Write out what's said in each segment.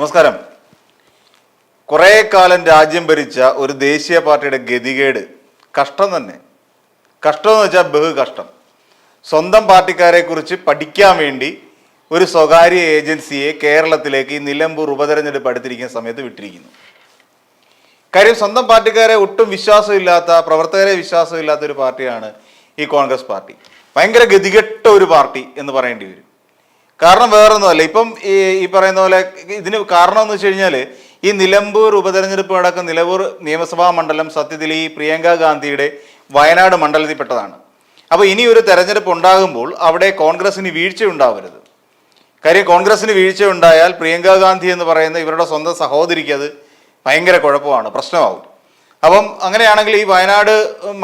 നമസ്കാരം. കുറേ കാലം രാജ്യം ഭരിച്ച ഒരു ദേശീയ പാർട്ടിയുടെ ഗതികേട് കഷ്ടം തന്നെ. കഷ്ടം എന്ന് വെച്ചാൽ ബഹു കഷ്ടം. സ്വന്തം പാർട്ടിക്കാരെ കുറിച്ച് പഠിക്കാൻ വേണ്ടി ഒരു സ്വകാര്യ ഏജൻസിയെ കേരളത്തിലേക്ക് ഈ നിലമ്പൂർ ഉപതെരഞ്ഞെടുപ്പ് അടുത്തിരിക്കുന്ന സമയത്ത് വിട്ടിരിക്കുന്നു. കാര്യം സ്വന്തം പാർട്ടിക്കാരെ ഒട്ടും വിശ്വാസമില്ലാത്ത പ്രവർത്തകരെ വിശ്വാസമില്ലാത്ത ഒരു പാർട്ടിയാണ് ഈ കോൺഗ്രസ് പാർട്ടി. ഭയങ്കര ഗതികെട്ട ഒരു പാർട്ടി എന്ന് പറയേണ്ടി വരും. കാരണം വേറൊന്നുമല്ല. ഇപ്പം ഈ ഈ പറയുന്ന പോലെ ഇതിന് കാരണം എന്ന് വെച്ച് കഴിഞ്ഞാൽ ഈ നിലമ്പൂർ ഉപതെരഞ്ഞെടുപ്പ് നടക്കുന്ന നിലമ്പൂർ നിയമസഭാ മണ്ഡലം സത്യത്തിൽ ഈ പ്രിയങ്ക ഗാന്ധിയുടെ വയനാട് മണ്ഡലത്തിൽപ്പെട്ടതാണ്. അപ്പോൾ ഇനി ഒരു തെരഞ്ഞെടുപ്പ് ഉണ്ടാകുമ്പോൾ അവിടെ കോൺഗ്രസിന് വീഴ്ച ഉണ്ടാവരുത്. കാര്യം കോൺഗ്രസിന് വീഴ്ച ഉണ്ടായാൽ പ്രിയങ്ക ഗാന്ധി എന്ന് പറയുന്ന ഇവരുടെ സ്വന്തം സഹോദരിക്ക് അത് ഭയങ്കര കുഴപ്പമാണ് പ്രശ്നമാവും. അപ്പം അങ്ങനെയാണെങ്കിൽ ഈ വയനാട്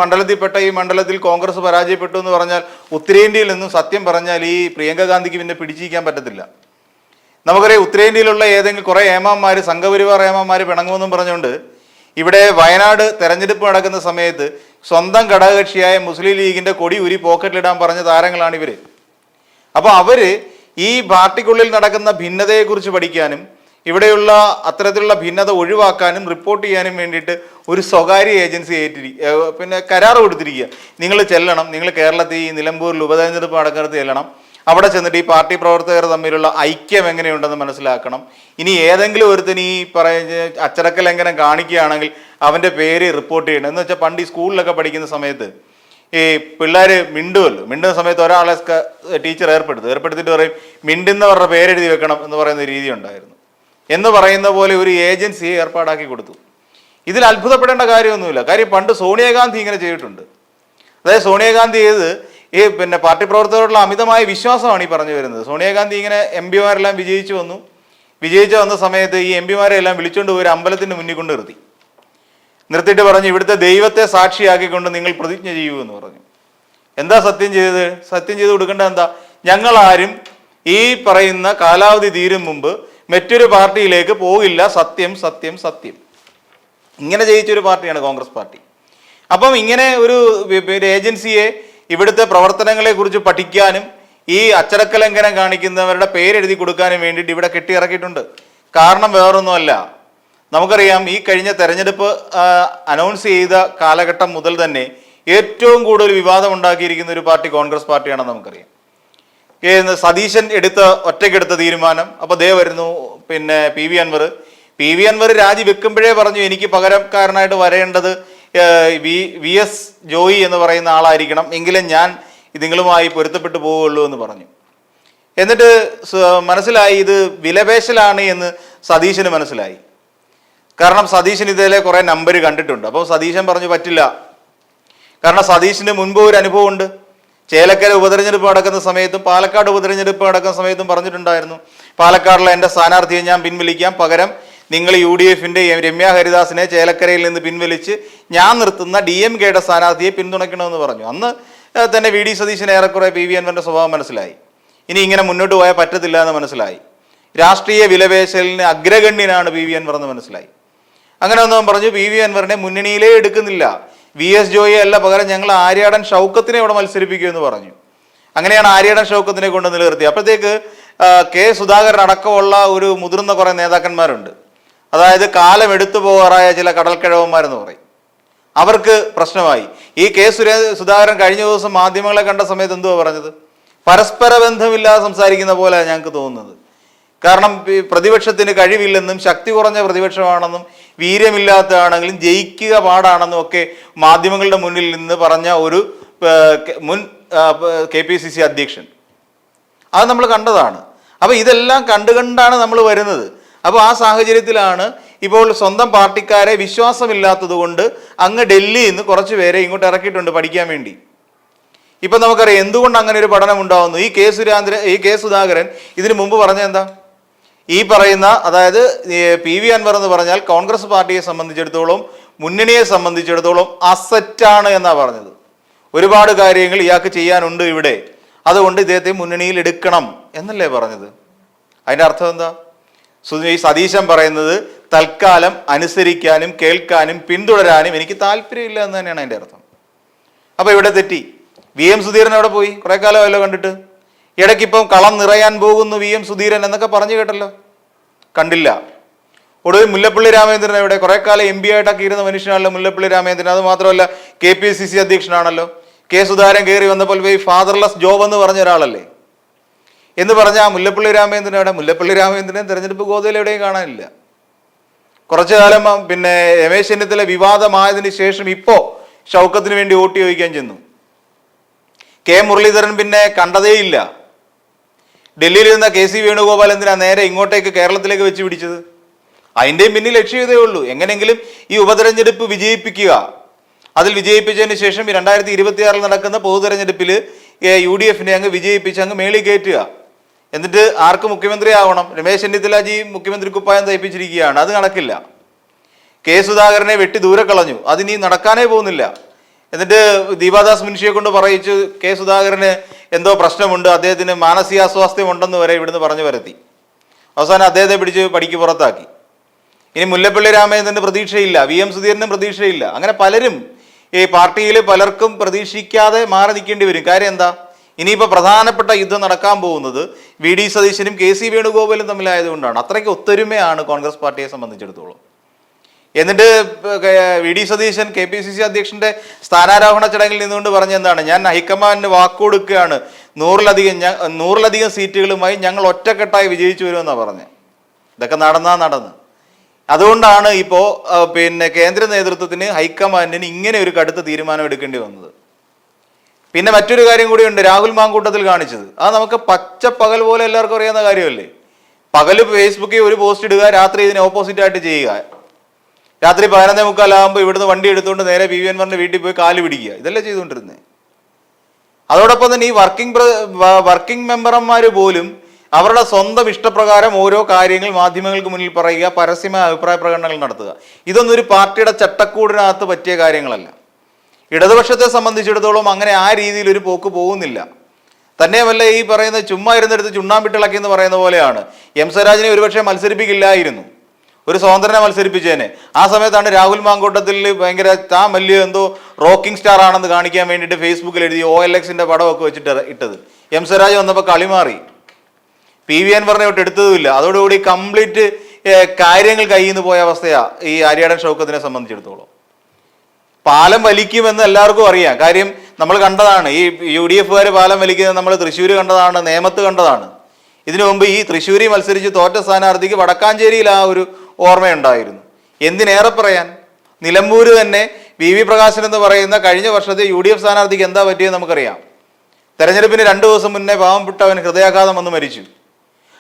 മണ്ഡലത്തിൽപ്പെട്ട ഈ മണ്ഡലത്തിൽ കോൺഗ്രസ് പരാജയപ്പെട്ടു എന്ന് പറഞ്ഞാൽ ഉത്തരേന്ത്യയിൽ നിന്നും സത്യം പറഞ്ഞാൽ ഈ പ്രിയങ്ക ഗാന്ധിക്ക് പിന്നെ പിടിച്ചിരിക്കാൻ പറ്റത്തില്ല. നമുക്കറിയാം ഉത്തരേന്ത്യയിലുള്ള ഏതെങ്കിലും കുറേ ഏമാന്മാർ സംഘപരിവാർ ഏമാന്മാർ പിണങ്ങുമെന്നും പറഞ്ഞുകൊണ്ട് ഇവിടെ വയനാട് തെരഞ്ഞെടുപ്പ് നടക്കുന്ന സമയത്ത് സ്വന്തം ഘടകകക്ഷിയായ മുസ്ലിം ലീഗിന്റെ കൊടി ഉരി പോക്കറ്റിലിടാൻ പറഞ്ഞ താരങ്ങളാണ് ഇവർ അപ്പോൾ അവർ ഈ പാർട്ടിക്കുള്ളിൽ നടക്കുന്ന ഭിന്നതയെക്കുറിച്ച് പഠിക്കാനും ഇവിടെയുള്ള അത്തരത്തിലുള്ള ഭിന്നത ഒഴിവാക്കാനും റിപ്പോർട്ട് ചെയ്യാനും വേണ്ടിയിട്ട് ഒരു സ്വകാര്യ ഏജൻസി ഏറ്റിരി പിന്നെ കരാർ കൊടുത്തിരിക്കുക. നിങ്ങൾ ചെല്ലണം. നിങ്ങൾ കേരളത്തിൽ ഈ നിലമ്പൂരിൽ ഉപതെരഞ്ഞെടുപ്പ് നടക്കുന്നത് ചെല്ലണം. അവിടെ ചെന്നിട്ട് ഈ പാർട്ടി പ്രവർത്തകർ തമ്മിലുള്ള ഐക്യം എങ്ങനെയുണ്ടെന്ന് മനസ്സിലാക്കണം. ഇനി ഏതെങ്കിലും ഒരുത്തിന് ഈ പറയുന്ന അച്ചടക്ക ലംഘനം കാണിക്കുകയാണെങ്കിൽ അവന്റെ പേര് റിപ്പോർട്ട് ചെയ്യണം. എന്ന് വെച്ചാൽ പണ്ട് ഈ സ്കൂളിലൊക്കെ പഠിക്കുന്ന സമയത്ത് ഈ പിള്ളേർ മിണ്ടുമല്ലോ മിണ്ടുന്ന സമയത്ത് ഒരാളെ ടീച്ചർ ഏർപ്പെടുത്തും. ഏർപ്പെടുത്തിയിട്ട് പറയും മിണ്ടുന്നവരുടെ പേരെഴുതി വെക്കണം എന്ന് പറയുന്ന രീതി ഉണ്ടായിരുന്നു. എന്ന് പറയുന്ന പോലെ ഒരു ഏജൻസിയെ ഏർപ്പാടാക്കി കൊടുത്തു. ഇതിൽ അത്ഭുതപ്പെടേണ്ട കാര്യമൊന്നുമില്ല. കാര്യം പണ്ട് സോണിയാഗാന്ധി ഇങ്ങനെ ചെയ്തിട്ടുണ്ട്. അതായത് സോണിയാഗാന്ധി ചെയ്ത് ഈ പിന്നെ പാർട്ടി പ്രവർത്തകരോടുള്ള അമിതമായ വിശ്വാസമാണ് ഈ പറഞ്ഞു വരുന്നത്. സോണിയാഗാന്ധി ഇങ്ങനെ എം പിമാരെല്ലാം വിജയിച്ചു വന്നു. വിജയിച്ചു വന്ന സമയത്ത് ഈ എം പിമാരെ എല്ലാം വിളിച്ചുകൊണ്ട് ഒരു അമ്പലത്തിന് മുന്നിൽ കൊണ്ട് നിർത്തി. നിർത്തിയിട്ട് പറഞ്ഞു ഇവിടുത്തെ ദൈവത്തെ സാക്ഷിയാക്കിക്കൊണ്ട് നിങ്ങൾ പ്രതിജ്ഞ ചെയ്യൂ എന്ന് പറഞ്ഞു. എന്താ സത്യം ചെയ്തത്? സത്യം ചെയ്ത് കൊടുക്കേണ്ടത് എന്താ? ഞങ്ങളാരും ഈ പറയുന്ന കാലാവധി തീരും മുമ്പ് മറ്റൊരു പാർട്ടിയിലേക്ക് പോകില്ല. സത്യം സത്യം സത്യം. ഇങ്ങനെ ജയിച്ചൊരു പാർട്ടിയാണ് കോൺഗ്രസ് പാർട്ടി. അപ്പം ഇങ്ങനെ ഒരു ഏജൻസിയെ ഇവിടുത്തെ പ്രവർത്തനങ്ങളെ കുറിച്ച് പഠിക്കാനും ഈ അച്ചടക്ക ലംഘനം കാണിക്കുന്നവരുടെ പേരെഴുതി കൊടുക്കാനും വേണ്ടിയിട്ട് ഇവിടെ കെട്ടിയിറക്കിയിട്ടുണ്ട്. കാരണം വേറൊന്നുമല്ല. നമുക്കറിയാം ഈ കഴിഞ്ഞ തെരഞ്ഞെടുപ്പ് അനൗൺസ് ചെയ്ത കാലഘട്ടം മുതൽ തന്നെ ഏറ്റവും കൂടുതൽ വിവാദം ഉണ്ടാക്കിയിരിക്കുന്ന ഒരു പാർട്ടി കോൺഗ്രസ് പാർട്ടിയാണെന്ന് നമുക്കറിയാം. സതീശൻ എടുത്ത ഒറ്റയ്ക്കെടുത്ത തീരുമാനം. അപ്പൊ ദേ വരുന്നു പിന്നെ P V Anvar. P V Anvar രാജി വെക്കുമ്പോഴേ പറഞ്ഞു എനിക്ക് പകരക്കാരനായിട്ട് വരേണ്ടത് വി വി എസ് ജോയി എന്ന് പറയുന്ന ആളായിരിക്കണം. എങ്കിലും ഞാൻ ഇതുങ്ങളുമായി പൊരുത്തപ്പെട്ടു പോവുകയുള്ളൂ എന്ന് പറഞ്ഞു. എന്നിട്ട് മനസ്സിലായി ഇത് വിലപേശലാണ് എന്ന് സതീശന് മനസ്സിലായി. കാരണം സതീശൻ ഇതിലെ കുറേ നമ്പർ കണ്ടിട്ടുണ്ട്. അപ്പോൾ സതീശൻ പറഞ്ഞു പറ്റില്ല. കാരണം സതീശന് മുൻപ് ഒരു അനുഭവമുണ്ട്. ചേലക്കര ഉപതെരഞ്ഞെടുപ്പ് നടക്കുന്ന സമയത്തും പാലക്കാട് ഉപതെരഞ്ഞെടുപ്പ് നടക്കുന്ന സമയത്തും പറഞ്ഞിട്ടുണ്ടായിരുന്നു. പാലക്കാടിലെ എന്റെ സ്ഥാനാർത്ഥിയെ ഞാൻ പിൻവലിക്കാം. പകരം നിങ്ങൾ യു ഡി എഫിന്റെ രമ്യ ഹരിദാസിനെ ചേലക്കരയിൽ നിന്ന് പിൻവലിച്ച് ഞാൻ നിർത്തുന്ന ഡി എം കെയുടെ സ്ഥാനാർത്ഥിയെ പിന്തുണയ്ക്കണമെന്ന് പറഞ്ഞു. അന്ന് തന്നെ വി ഡി സതീശന് ഏറെക്കുറെ പി വി അൻവറിന്റെ സ്വഭാവം മനസ്സിലായി. ഇനി ഇങ്ങനെ മുന്നോട്ട് പോയാൽ പറ്റത്തില്ല എന്ന് മനസ്സിലായി. രാഷ്ട്രീയ വിലപേശലിന് അഗ്രഗണ്യനാണ് പി വി അൻവർ എന്ന് മനസ്സിലായി. അങ്ങനെ ഒന്നും പറഞ്ഞു പി വി അൻവറിനെ മുന്നണിയിലേ എടുക്കുന്നില്ല. വി എസ് ജോയി അല്ല പകരം ഞങ്ങൾ ആര്യാടൻ ഷൗക്കത്തിനെ ഇവിടെ മത്സരിപ്പിക്കുമെന്ന് പറഞ്ഞു. അങ്ങനെയാണ് ആര്യാടൻ ഷൗക്കത്തിനെ കൊണ്ട് നിലനിർത്തി അപ്പോഴത്തേക്ക് കെ സുധാകരൻ അടക്കമുള്ള ഒരു മുതിർന്ന കുറേ നേതാക്കന്മാരുണ്ട്. അതായത് കാലം എടുത്തു പോകാറായ ചില കടൽക്കിഴവന്മാരെന്ന് പറയും. അവർക്ക് പ്രശ്നമായി. ഈ കെ സുരേ സുധാകരൻ കഴിഞ്ഞ ദിവസം മാധ്യമങ്ങളെ കണ്ട സമയത്ത് എന്തുവാ പറഞ്ഞത്? പരസ്പര ബന്ധമില്ലാതെ സംസാരിക്കുന്ന പോലെ ഞങ്ങൾക്ക് തോന്നുന്നത്. കാരണം പ്രതിപക്ഷത്തിന് കഴിവില്ലെന്നും ശക്തി കുറഞ്ഞ പ്രതിപക്ഷമാണെന്നും വീര്യമില്ലാത്തതാണെങ്കിലും ജയിക്കുക പാടാണെന്നും ഒക്കെ മാധ്യമങ്ങളുടെ മുന്നിൽ നിന്ന് പറഞ്ഞ ഒരു മുൻ കെ പി സി സി അധ്യക്ഷൻ. അത് നമ്മൾ കണ്ടതാണ്. അപ്പോൾ ഇതെല്ലാം കണ്ടു കണ്ടാണ് നമ്മൾ വരുന്നത്. അപ്പോൾ ആ സാഹചര്യത്തിലാണ് ഇപ്പോൾ സ്വന്തം പാർട്ടിക്കാരെ വിശ്വാസമില്ലാത്തത് കൊണ്ട് അങ്ങ് ഡൽഹിയിൽ നിന്ന് കുറച്ച് പേരെ ഇങ്ങോട്ട് ഇറക്കിയിട്ടുണ്ട് പഠിക്കാൻ വേണ്ടി. ഇപ്പം നമുക്കറിയാം എന്തുകൊണ്ട് അങ്ങനെ ഒരു പഠനം ഉണ്ടാവുന്നു? ഈ കെ സുരാന്ദ്രൻ ഈ കെ സുധാകരൻ ഇതിനു മുമ്പ് പറഞ്ഞ എന്താ? ഈ പറയുന്ന അതായത് പി വി അൻവർ എന്ന് പറഞ്ഞാൽ കോൺഗ്രസ് പാർട്ടിയെ സംബന്ധിച്ചിടത്തോളം മുന്നണിയെ സംബന്ധിച്ചിടത്തോളം അസറ്റാണ് എന്നാ പറഞ്ഞത്. ഒരുപാട് കാര്യങ്ങൾ ഇയാൾക്ക് ചെയ്യാനുണ്ട് ഇവിടെ. അതുകൊണ്ട് ഇദ്ദേഹത്തെ മുന്നണിയിൽ എടുക്കണം എന്നല്ലേ പറഞ്ഞത്? അതിന്റെ അർത്ഥം എന്താ? ഈ സതീശൻ പറയുന്നത് തൽക്കാലം അനുസരിക്കാനും കേൾക്കാനും പിന്തുടരാനും എനിക്ക് താല്പര്യമില്ല എന്ന് തന്നെയാണ് അതിന്റെ അർത്ഥം. അപ്പോൾ ഇവിടെ തെറ്റി. വി എം സുധീരൻ അവിടെ പോയി. കുറേ കാലമല്ലോ കണ്ടിട്ട്. ഇടയ്ക്കിപ്പം കളം നിറയാൻ പോകുന്നു വി എം സുധീരൻ എന്നൊക്കെ പറഞ്ഞു കേട്ടല്ലോ. കണ്ടില്ല. ഒടുവിൽ മുല്ലപ്പള്ളി രാമചന്ദ്രൻ എവിടെ? കുറെ കാലം എം പി ആയിട്ടൊക്കെ ഇരുന്ന മനുഷ്യനാണല്ലോ മുല്ലപ്പള്ളി രാമചന്ദ്രൻ. അത് മാത്രമല്ല കെ പി സി സി അധ്യക്ഷനാണല്ലോ. കെ സുധാരൻ കയറി വന്നപ്പോൾ ഈ ഫാദർലെസ് ജോബ് എന്ന് പറഞ്ഞ ഒരാളല്ലേ? എന്ന് പറഞ്ഞ ആ മുല്ലപ്പള്ളി രാമചന്ദ്രൻ എവിടെ? മുല്ലപ്പള്ളി രാമചന്ദ്രനെ തെരഞ്ഞെടുപ്പ് ഗോതയിൽ എവിടെയും കാണാനില്ല. കുറച്ചു കാലം പിന്നെ രമേശ് ചെന്നിത്തല വിവാദമായതിനു ശേഷം ഇപ്പോ ഷൗക്കത്തിന് വേണ്ടി വോട്ട് ചോദിക്കാൻ ചെന്നു. കെ മുരളീധരൻ പിന്നെ കണ്ടതേയില്ല. ഡൽഹിയിൽ ഇരുന്ന കെ സി വേണുഗോപാൽ എന്തിനാ നേരെ ഇങ്ങോട്ടേക്ക് കേരളത്തിലേക്ക് വെച്ച് പിടിച്ചത്? അതിന്റെയും പിന്നിൽ ലക്ഷ്യം ഇതേ ഉള്ളൂ. എങ്ങനെങ്കിലും ഈ ഉപതെരഞ്ഞെടുപ്പ് വിജയിപ്പിക്കുക. അതിൽ വിജയിപ്പിച്ചതിന് ശേഷം ഈ രണ്ടായിരത്തി ഇരുപത്തിയാറിൽ നടക്കുന്ന പൊതു തെരഞ്ഞെടുപ്പിൽ യു ഡി എഫിനെ അങ്ങ് വിജയിപ്പിച്ച് അങ്ങ് മേളി കയറ്റുക. എന്നിട്ട് ആർക്ക് മുഖ്യമന്ത്രി ആവണം? രമേശ് ചെന്നിത്തലാജി മുഖ്യമന്ത്രി കുപ്പായം തയ്പ്പിച്ചിരിക്കുകയാണ്. അത് നടക്കില്ല കെ സുധാകരനെ വെട്ടി ദൂരെ കളഞ്ഞു. അതിനി നടക്കാനേ പോകുന്നില്ല. എന്നിട്ട് ദീപാദാസ് മുൻഷിയെ കൊണ്ട് പറയിച്ച് കെ സുധാകരന് എന്തോ പ്രശ്നമുണ്ട് അദ്ദേഹത്തിന് മാനസികാസ്വാസ്ഥ്യം ഉണ്ടെന്ന് വരെ ഇവിടുന്ന് പറഞ്ഞു വരുത്തി അവസാനം അദ്ദേഹത്തെ പിടിച്ച് പടിക്ക് പുറത്താക്കി. ഇനി മുല്ലപ്പള്ളി രാമചന്ദ്രന് പ്രതീക്ഷയില്ല വി എം സുധീരനും പ്രതീക്ഷയില്ല. അങ്ങനെ പലരും ഈ പാർട്ടിയിൽ പലർക്കും പ്രതീക്ഷിക്കാതെ മാറി നിൽക്കേണ്ടി വരും. കാര്യം എന്താ? ഇനിയിപ്പോൾ പ്രധാനപ്പെട്ട യുദ്ധം നടക്കാൻ പോകുന്നത് വി ഡി സതീശനും കെ സി വേണുഗോപാലും തമ്മിലായതുകൊണ്ടാണ്. അത്രയ്ക്ക് ഒത്തൊരുമയാണ് കോൺഗ്രസ് പാർട്ടിയെ സംബന്ധിച്ചിടത്തോളം. എന്നിട്ട് V D Satheesan K P C C അധ്യക്ഷന്റെ സ്ഥാനാരോഹണ ചടങ്ങിൽ നിന്നുകൊണ്ട് പറഞ്ഞ എന്താണ്? ഞാൻ ഹൈക്കമാൻഡിന് വാക്കുകൊടുക്കുകയാണ് നൂറിലധികം നൂറിലധികം സീറ്റുകളുമായി ഞങ്ങൾ ഒറ്റക്കെട്ടായി വിജയിച്ചു വരുമെന്നാണ് പറഞ്ഞത് ഇതൊക്കെ നടന്നാ നടന്ന്. അതുകൊണ്ടാണ് ഇപ്പോൾ പിന്നെ കേന്ദ്ര നേതൃത്വത്തിന് ഹൈക്കമാൻഡിന് ഇങ്ങനെ ഒരു കടുത്ത തീരുമാനം എടുക്കേണ്ടി വന്നത്. പിന്നെ മറ്റൊരു കാര്യം കൂടിയുണ്ട് രാഹുൽ മാങ്കൂട്ടത്തിൽ കാണിച്ചത്. അത് നമുക്ക് പച്ച പകൽ പോലെ എല്ലാവർക്കും അറിയാവുന്ന കാര്യമല്ലേ? പകൽ ഫേസ്ബുക്കിൽ ഒരു പോസ്റ്റ് ഇടുക രാത്രി ഇതിന് ഓപ്പോസിറ്റ് ആയിട്ട് ചെയ്യുക. രാത്രി പതിനൊന്നേ മുക്കാലാകുമ്പോൾ ഇവിടുന്ന് വണ്ടി എടുത്തുകൊണ്ട് നേരെ പി വി എൻവറിന്റെ വീട്ടിൽ പോയി കാൽ പിടിക്കുക. ഇതല്ലേ ചെയ്തുകൊണ്ടിരുന്നത് അതോടൊപ്പം തന്നെ ഈ വർക്കിംഗ് വർക്കിംഗ് മെമ്പർമാർ പോലും അവരുടെ സ്വന്തം ഇഷ്ടപ്രകാരം ഓരോ കാര്യങ്ങൾ മാധ്യമങ്ങൾക്ക് മുന്നിൽ പറയുക പരസ്യമായ അഭിപ്രായ പ്രകടനങ്ങൾ നടത്തുക. ഇതൊന്നും ഒരു പാർട്ടിയുടെ ചട്ടക്കൂടിനകത്ത് പറ്റിയ കാര്യങ്ങളല്ല. ഇടതുപക്ഷത്തെ സംബന്ധിച്ചിടത്തോളം അങ്ങനെ ആ രീതിയിൽ ഒരു പോക്ക് പോകുന്നില്ല. തന്നെയുമല്ല ഈ പറയുന്ന ചുമ്മാ ഇരുന്നെടുത്ത് ചുണ്ണാമ്പിട്ടിളക്കി എന്ന് പറയുന്ന പോലെയാണ്. എം സ്വരാജിനെ ഒരുപക്ഷെ മത്സരിപ്പിക്കില്ലായിരുന്നു. ഒരു സ്വതന്ത്രനെ മത്സരിപ്പിച്ചേനെ. ആ സമയത്താണ് രാഹുൽ മാങ്കോട്ടത്തിൽ ഭയങ്കര താൻ വലിയ എന്തോ റോക്കിംഗ് സ്റ്റാർ ആണെന്ന് കാണിക്കാൻ വേണ്ടിയിട്ട് ഫേസ്ബുക്കിൽ എഴുതി ഒ എൽ എക്സിന്റെ പടമൊക്കെ വെച്ചിട്ട് ഇട്ടത്. എം സ്വരാജ് വന്നപ്പോൾ കളി മാറി. പി വി അൻവറിനെ തൊട്ട് എടുത്തതുമില്ല. അതോടുകൂടി കംപ്ലീറ്റ് കാര്യങ്ങൾ കയ്യിൽ നിന്ന് പോയ അവസ്ഥയാ ഈ ആര്യാടൻ ഷൗക്കത്തിനെ സംബന്ധിച്ചിടത്തോളം. പാലം വലിക്കുമെന്ന് എല്ലാവർക്കും അറിയാം. കാര്യം നമ്മൾ കണ്ടതാണ്. ഈ യു ഡി എഫുകാർ പാലം വലിക്കുന്നത് നമ്മൾ തൃശ്ശൂർ കണ്ടതാണ് നേമത്ത് കണ്ടതാണ്. ഇതിനു മുമ്പ് ഈ തൃശ്ശൂരി മത്സരിച്ച് തോറ്റ സ്ഥാനാർത്ഥിക്ക് വടക്കാഞ്ചേരിയിൽ ആ ഒരു ഓർമ്മയുണ്ടായിരുന്നു. എന്തിനേറെ പറയാൻ? നിലമ്പൂര് തന്നെ വി വി പ്രകാശൻ എന്ന് പറയുന്ന കഴിഞ്ഞ വർഷത്തെ യു ഡി എഫ് സ്ഥാനാർത്ഥിക്ക് എന്താ പറ്റിയെന്ന് നമുക്കറിയാം. തെരഞ്ഞെടുപ്പിന് രണ്ടു ദിവസം മുന്നേ പാവംപെട്ട് അവൻ ഹൃദയാഘാതം വന്ന് മരിച്ചു.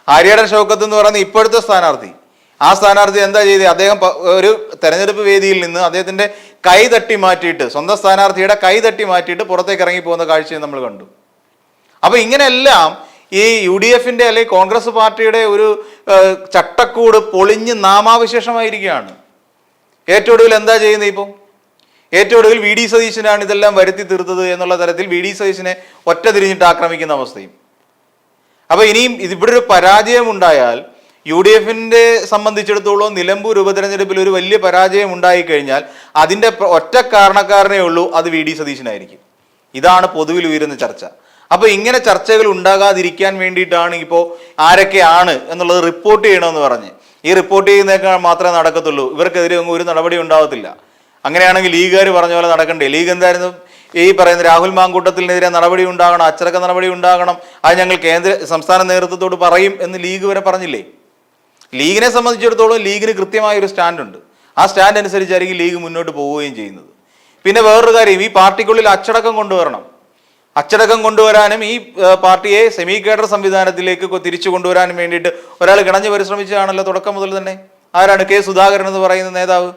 ആര്യയുടെ ഷൗക്കത്ത് എന്ന് പറയുന്ന ഇപ്പോഴത്തെ സ്ഥാനാർത്ഥി. ആ സ്ഥാനാർത്ഥി എന്താ ചെയ്ത്? അദ്ദേഹം ഒരു തെരഞ്ഞെടുപ്പ് വേദിയിൽ നിന്ന് അദ്ദേഹത്തിന്റെ കൈ തട്ടി മാറ്റിയിട്ട് സ്വന്തം സ്ഥാനാർത്ഥിയുടെ കൈ തട്ടി മാറ്റിയിട്ട് പുറത്തേക്ക് ഇറങ്ങി പോകുന്ന കാഴ്ചയും നമ്മൾ കണ്ടു. അപ്പൊ ഇങ്ങനെയെല്ലാം ഈ യു ഡി എഫിന്റെ അല്ലെങ്കിൽ കോൺഗ്രസ് പാർട്ടിയുടെ ഒരു ചട്ടക്കൂട് പൊളിഞ്ഞ് നാമാവിശേഷമായിരിക്കുകയാണ്. ഏറ്റവും ഒടുവിൽ എന്താ ചെയ്യുന്നത് ഇപ്പം? ഏറ്റവും ഒടുവിൽ വി ഡി സതീശനാണ് ഇതെല്ലാം വരുത്തി തീർത്തത് എന്നുള്ള തരത്തിൽ വി ഡി സതീശനെ ഒറ്റ തിരിഞ്ഞിട്ട് ആക്രമിക്കുന്ന അവസ്ഥയും. അപ്പൊ ഇനിയും ഇവിടെ ഒരു പരാജയം ഉണ്ടായാൽ യു ഡി എഫിന്റെ സംബന്ധിച്ചിടത്തോളം നിലമ്പൂർ ഉപതെരഞ്ഞെടുപ്പിൽ ഒരു വലിയ പരാജയം ഉണ്ടായി കഴിഞ്ഞാൽ അതിന്റെ ഒറ്റ കാരണക്കാരനേ ഉള്ളൂ അത് വി ഡി സതീശനായിരിക്കും. ഇതാണ് പൊതുവിൽ ഉയരുന്ന ചർച്ച. അപ്പൊ ഇങ്ങനെ ചർച്ചകൾ ഉണ്ടാകാതിരിക്കാൻ വേണ്ടിയിട്ടാണ് ഇപ്പോൾ ആരൊക്കെയാണ് എന്നുള്ളത് റിപ്പോർട്ട് ചെയ്യണമെന്ന് പറഞ്ഞ്. ഈ റിപ്പോർട്ട് ചെയ്യുന്നേക്കാൾ മാത്രമേ നടക്കത്തുള്ളൂ. ഇവർക്കെതിരെ ഒന്നും ഒരു നടപടി ഉണ്ടാവത്തില്ല. അങ്ങനെയാണെങ്കിൽ ലീഗുകാർ പറഞ്ഞ പോലെ നടക്കണ്ടേ? ലീഗ് എന്തായിരുന്നു? ഈ പറയുന്ന രാഹുൽ മാങ്കൂട്ടത്തിനെതിരെ നടപടി ഉണ്ടാകണം അച്ചടക്ക നടപടി ഉണ്ടാകണം. അത് ഞങ്ങൾ കേന്ദ്ര സംസ്ഥാന നേതൃത്വത്തോട് പറയും എന്ന് ലീഗ് വരെ പറഞ്ഞില്ലേ? ലീഗിനെ സംബന്ധിച്ചിടത്തോളം ലീഗിന് കൃത്യമായ ഒരു സ്റ്റാൻഡുണ്ട്. ആ സ്റ്റാൻഡ് അനുസരിച്ചായിരിക്കും ലീഗ് മുന്നോട്ട് പോവുകയും ചെയ്യുന്നത്. പിന്നെ വേറൊരു കാര്യം ഈ പാർട്ടിക്കുള്ളിൽ അച്ചടക്കം കൊണ്ടുവരണം. അച്ചടക്കം കൊണ്ടുവരാനും ഈ പാർട്ടിയെ സെമി കേഡർ സംവിധാനത്തിലേക്ക് തിരിച്ചു കൊണ്ടുവരാനും വേണ്ടിയിട്ട് ഒരാൾ കിണഞ്ഞു പരിശ്രമിച്ചതാണല്ലോ തുടക്കം മുതൽ തന്നെ. ആരാണ് കെ സുധാകരൻ എന്ന് പറയുന്ന നേതാവ്?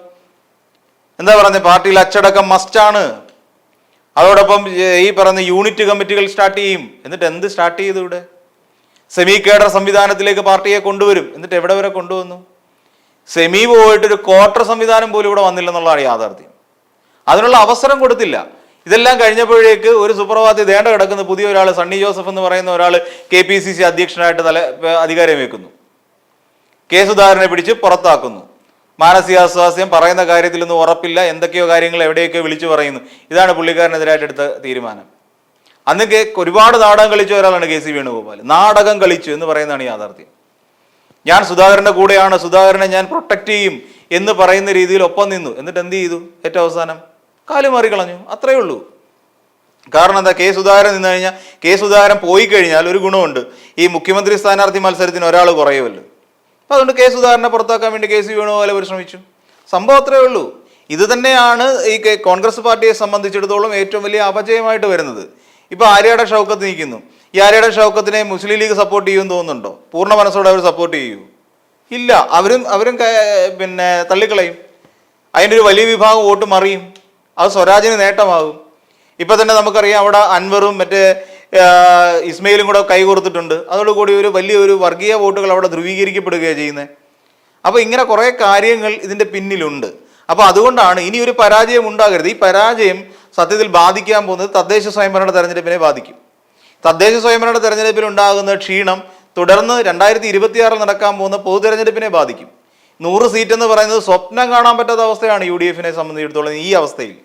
എന്താ പറയുന്നത് പാർട്ടിയിൽ അച്ചടക്കം മസ്റ്റാണ് അതോടൊപ്പം ഈ പറയുന്ന യൂണിറ്റ് കമ്മിറ്റികൾ സ്റ്റാർട്ട് ചെയ്യും. എന്നിട്ട് എന്ത് സ്റ്റാർട്ട് ചെയ്തു ഇവിടെ? സെമി കേഡർ സംവിധാനത്തിലേക്ക് പാർട്ടിയെ കൊണ്ടുവരും. എന്നിട്ട് എവിടെ വരെ കൊണ്ടുവന്നു? സെമി പോയിട്ട് ഒരു ക്വാർട്ടർ സംവിധാനം പോലും ഇവിടെ വന്നില്ലെന്നുള്ളതാണ് യാഥാർത്ഥ്യം. അതിനുള്ള അവസരം കൊടുത്തില്ല. ഇതെല്ലാം കഴിഞ്ഞപ്പോഴേക്ക് ഒരു സുപ്രഭാതി ദേണ്ട കിടക്കുന്ന പുതിയ ഒരാൾ സണ്ണി ജോസഫ് എന്ന് പറയുന്ന ഒരാൾ കെ പി സി സി അധ്യക്ഷനായിട്ട് തല അധികാരം വയ്ക്കുന്നു. സുധാകരനെ പിടിച്ച് പുറത്താക്കുന്നു. മാനസികാസ്വാസ്യം പറയുന്ന കാര്യത്തിലൊന്നും ഉറപ്പില്ല. എന്തൊക്കെയോ കാര്യങ്ങൾ എവിടെയൊക്കെ വിളിച്ചു പറയുന്നു. ഇതാണ് പുള്ളിക്കാരനെതിരായിട്ട് എടുത്ത തീരുമാനം. അന്ന് കെ ഒരുപാട് നാടകം കളിച്ച ഒരാളാണ് കെ സി വേണുഗോപാൽ. നാടകം കളിച്ചു എന്ന് പറയുന്നതാണ് യാഥാർത്ഥ്യം. ഞാൻ സുധാകരന്റെ കൂടെയാണ്. സുധാകരനെ ഞാൻ പ്രൊട്ടക്ട് ചെയ്യും എന്ന് പറയുന്ന രീതിയിൽ ഒപ്പം നിന്നു. എന്നിട്ട് എന്ത് ചെയ്തു? ഏറ്റവും അവസാനം കാൽ മാറിക്കളഞ്ഞു അത്രയേ ഉള്ളൂ. കാരണം എന്താ? കെ സുധാകരൻ നിന്ന് കഴിഞ്ഞാൽ കെ പോയി കഴിഞ്ഞാൽ ഒരു ഗുണമുണ്ട്. ഈ മുഖ്യമന്ത്രി സ്ഥാനാർത്ഥി മത്സരത്തിന് ഒരാൾ കുറയുമല്ലോ. അപ്പം അതുകൊണ്ട് കെ സുധാകരനെ പുറത്താക്കാൻ വേണ്ടി കേസ് സി വേണുപോലെ പരിശ്രമിച്ചു ശ്രമിച്ചു. സംഭവം അത്രയേ ഉള്ളൂ. ഇത് തന്നെയാണ് ഈ കോൺഗ്രസ് പാർട്ടിയെ സംബന്ധിച്ചിടത്തോളം ഏറ്റവും വലിയ അപജയമായിട്ട് വരുന്നത്. ഇപ്പൊ ആര്യയുടെ ഷൗക്കത്ത് നിൽക്കുന്നു. ഈ ആര്യയുടെ ഷൗക്കത്തിനെ മുസ്ലിം ലീഗ് സപ്പോർട്ട് ചെയ്യുമെന്ന് തോന്നുന്നുണ്ടോ? പൂർണ മനസ്സോടെ അവർ സപ്പോർട്ട് ചെയ്യൂ. ഇല്ല. അവരും അവരും പിന്നെ തള്ളിക്കളയും. അതിന്റെ ഒരു വലിയ വിഭാഗം വോട്ട് മറിയും. അത് സ്വരാജിന് നേട്ടമാകും. ഇപ്പൊ തന്നെ നമുക്കറിയാം അവിടെ അൻവറും മറ്റേ ഇസ്മയിലും കൂടെ കൈകോർത്തിട്ടുണ്ട് അതോടുകൂടി ഒരു വലിയൊരു വർഗീയ വോട്ടുകൾ അവിടെ ധ്രുവീകരിക്കപ്പെടുകയാണ് ചെയ്യുന്നത് അപ്പോൾ ഇങ്ങനെ കുറേ കാര്യങ്ങൾ ഇതിന്റെ പിന്നിലുണ്ട്. അപ്പോൾ അതുകൊണ്ടാണ് ഇനി ഒരു പരാജയം ഉണ്ടാകരുത്. ഈ പരാജയം സത്യത്തിൽ ബാധിക്കാൻ പോകുന്നത് തദ്ദേശ സ്വയംഭരണ തെരഞ്ഞെടുപ്പിനെ ബാധിക്കും. തദ്ദേശ സ്വയംഭരണ തെരഞ്ഞെടുപ്പിൽ ഉണ്ടാകുന്ന ക്ഷീണം തുടർന്ന് രണ്ടായിരത്തി ഇരുപത്തിയാറിൽ നടക്കാൻ പോകുന്ന പൊതു തെരഞ്ഞെടുപ്പിനെ ബാധിക്കും. നൂറ് സീറ്റ് എന്ന് പറയുന്നത് സ്വപ്നം കാണാൻ പറ്റാത്ത അവസ്ഥയാണ് യു ഡി എഫിനെ സംബന്ധിച്ചിടത്തോളം ഈ അവസ്ഥയിൽ.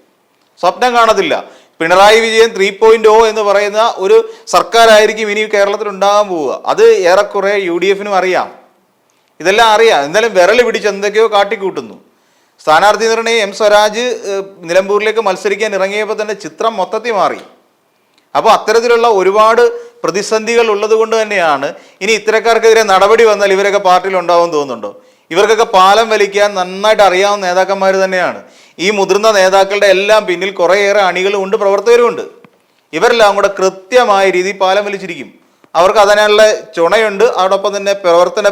സ്വപ്നം കാണത്തില്ല. Pinarayi Vijayan three point O എന്ന് പറയുന്ന ഒരു സർക്കാരായിരിക്കും ഇനി കേരളത്തിൽ ഉണ്ടാകാൻ പോവുക. അത് ഏറെക്കുറെ യു ഡി എഫിനും അറിയാം. ഇതെല്ലാം അറിയാം. എന്തായാലും വിരൽ പിടിച്ച് എന്തൊക്കെയോ കാട്ടിക്കൂട്ടുന്നു. സ്ഥാനാർത്ഥി നിർണയം എം സ്വരാജ് നിലമ്പൂരിലേക്ക് മത്സരിക്കാൻ ഇറങ്ങിയപ്പോൾ തന്നെ ചിത്രം മൊത്തത്തിൽ മാറി. അപ്പോൾ അത്തരത്തിലുള്ള ഒരുപാട് പ്രതിസന്ധികൾ ഉള്ളത് കൊണ്ട് തന്നെയാണ് ഇനി ഇത്തരക്കാർക്കെതിരെ നടപടി വന്നാൽ ഇവരൊക്കെ പാർട്ടിയിൽ ഉണ്ടാവും തോന്നുന്നുണ്ടോ? ഇവർക്കൊക്കെ പാലം വലിക്കാൻ നന്നായിട്ട് അറിയാവുന്ന നേതാക്കന്മാർ തന്നെയാണ്. ഈ മുതിർന്ന നേതാക്കളുടെ എല്ലാം പിന്നിൽ കുറേയേറെ അണികളും ഉണ്ട് പ്രവർത്തകരും ഉണ്ട്. ഇവരെല്ലാം കൂടെ കൃത്യമായ രീതിയിൽ പാലം വലിച്ചിരിക്കും. അവർക്ക് അതിനുള്ള ചുണയുണ്ട് അതോടൊപ്പം തന്നെ പ്രവർത്തന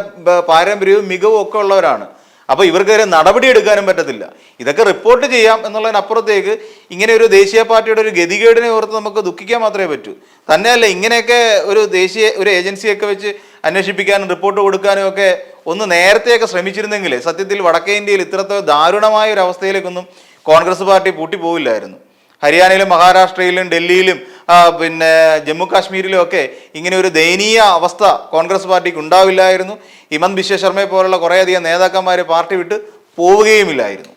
പാരമ്പര്യവും മികവും ഒക്കെ ഉള്ളവരാണ്. അപ്പോൾ ഇവർക്കെതിരെ നടപടി എടുക്കാനും പറ്റത്തില്ല. ഇതൊക്കെ റിപ്പോർട്ട് ചെയ്യാം എന്നുള്ളതിനപ്പുറത്തേക്ക് ഇങ്ങനെ ഒരു ദേശീയ പാർട്ടിയുടെ ഒരു ഗതികേടിനെ ഓർത്ത് നമുക്ക് ദുഃഖിക്കാൻ മാത്രമേ പറ്റൂ. തന്നെയല്ല ഇങ്ങനെയൊക്കെ ഒരു ദേശീയ ഒരു ഏജൻസിയൊക്കെ വെച്ച് അന്വേഷിപ്പിക്കാനും റിപ്പോർട്ട് കൊടുക്കാനും ഒക്കെ ഒന്ന് നേരത്തെയൊക്കെ ശ്രമിച്ചിരുന്നെങ്കിൽ സത്യത്തിൽ വടക്കേ ഇന്ത്യയിൽ ഇത്രത്തോ ദാരുണമായ ഒരു അവസ്ഥയിലേക്കൊന്നും കോൺഗ്രസ് പാർട്ടി പൂട്ടിപ്പോവില്ലായിരുന്നു. ഹരിയാനയിലും മഹാരാഷ്ട്രയിലും ഡൽഹിയിലും പിന്നെ ജമ്മു കാശ്മീരിലും ഒക്കെ ഇങ്ങനെ ഒരു ദയനീയ അവസ്ഥ കോൺഗ്രസ് പാർട്ടിക്ക് ഉണ്ടാവില്ലായിരുന്നു. ഹിമന്ത് ബിശ്വ ശർമ്മയെ പോലുള്ള കുറേയധികം നേതാക്കന്മാർ പാർട്ടി വിട്ട് പോവുകയുമില്ലായിരുന്നു.